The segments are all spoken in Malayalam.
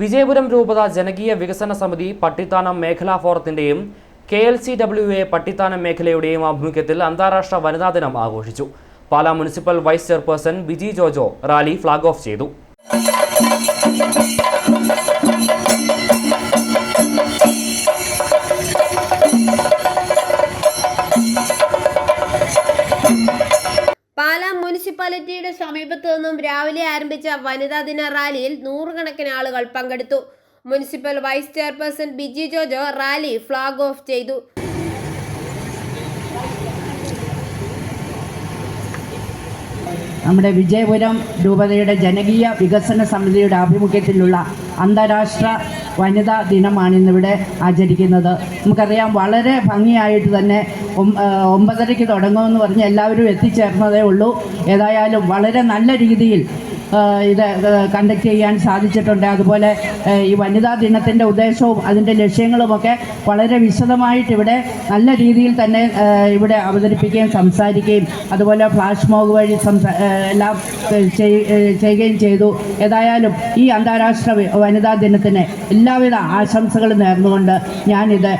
വിജയപുരം രൂപത ജനകീയ വികസന സമിതി പട്ടിത്താനം മേഖലാ ഫോറത്തിന്റെയും K L C W A Pattithanam മേഖലയുടെയും ആഭിമുഖ്യത്തിൽ അന്താരാഷ്ട്ര വനിതാ ദിനം ആഘോഷിച്ചു. Pala municipal vice chairperson Biji Jojo rally flag off ചെയ്തു. മുനിസിപ്പാലിറ്റിയുടെ സമീപത്തു നിന്നും രാവിലെ ആരംഭിച്ച വനിതാ ദിന റാലിയിൽ നൂറുകണക്കിന് ആളുകൾ പങ്കെടുത്തു. Municipal vice chairperson Biji Jojo rally flag off ചെയ്തു. നമ്മുടെ വിജയപുരം രൂപതയുടെ ജനകീയ വികസന സമിതിയുടെ ആഭിമുഖ്യത്തിലുള്ള അന്താരാഷ്ട്ര വനിതാ ദിനമാണ് ഇന്നിവിടെ ആചരിക്കുന്നത്. നമുക്കറിയാം വളരെ ഭംഗിയായിട്ട് തന്നെ ഒമ്പതരയ്ക്ക് തുടങ്ങുമെന്ന് പറഞ്ഞ് എല്ലാവരും എത്തിച്ചേർന്നതേ ഉള്ളൂ. ഏതായാലും വളരെ നല്ല രീതിയിൽ ഇത് കണ്ടക്ട് ചെയ്യാൻ സാധിച്ചിട്ടുണ്ട്. അതുപോലെ ഈ വനിതാ ദിനത്തിന്റെ ഉദ്ദേശവും അതിന്റെ ലക്ഷ്യങ്ങളുമൊക്കെ വളരെ വിശദമായിട്ട് ഇവിടെ നല്ല രീതിയിൽ തന്നെ ഇവിടെ അവതരിപ്പിക്കുകയും സംസാരിക്കുകയും അതുപോലെ ഫ്ലാഷ് മോഗ് വഴി എല്ലാം ചെയ്- ചെയ്യുകയും ചെയ്തു. ഏതായാലും ഈ അന്താരാഷ്ട്ര വനിതാ ദിനത്തിന് എല്ലാവിധ ആശംസകളും നേർന്നുകൊണ്ട് ഞാനിത്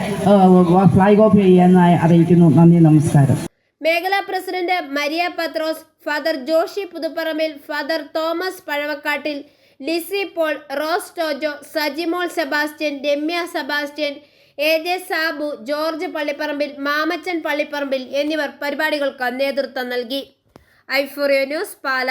ഫ്ലൈ ഓഫ് ചെയ്യുന്നതായി അറിയിക്കുന്നു. നന്ദി നമസ്കാരം. മേഖലാ president Maria Pathros Father Joshi Puthupparambil Father Thomas Pazhavakkattil Lissy Paul Rose Tojo Sajimol Sebastian Ramya Sebastian A J Sabu George Pallipparambil Mamachan Pallipparambil എന്നിവർ പരിപാടികൾക്ക് നേതൃത്വം നൽകി. ഐഫോറിയോ ന്യൂസ് പാല.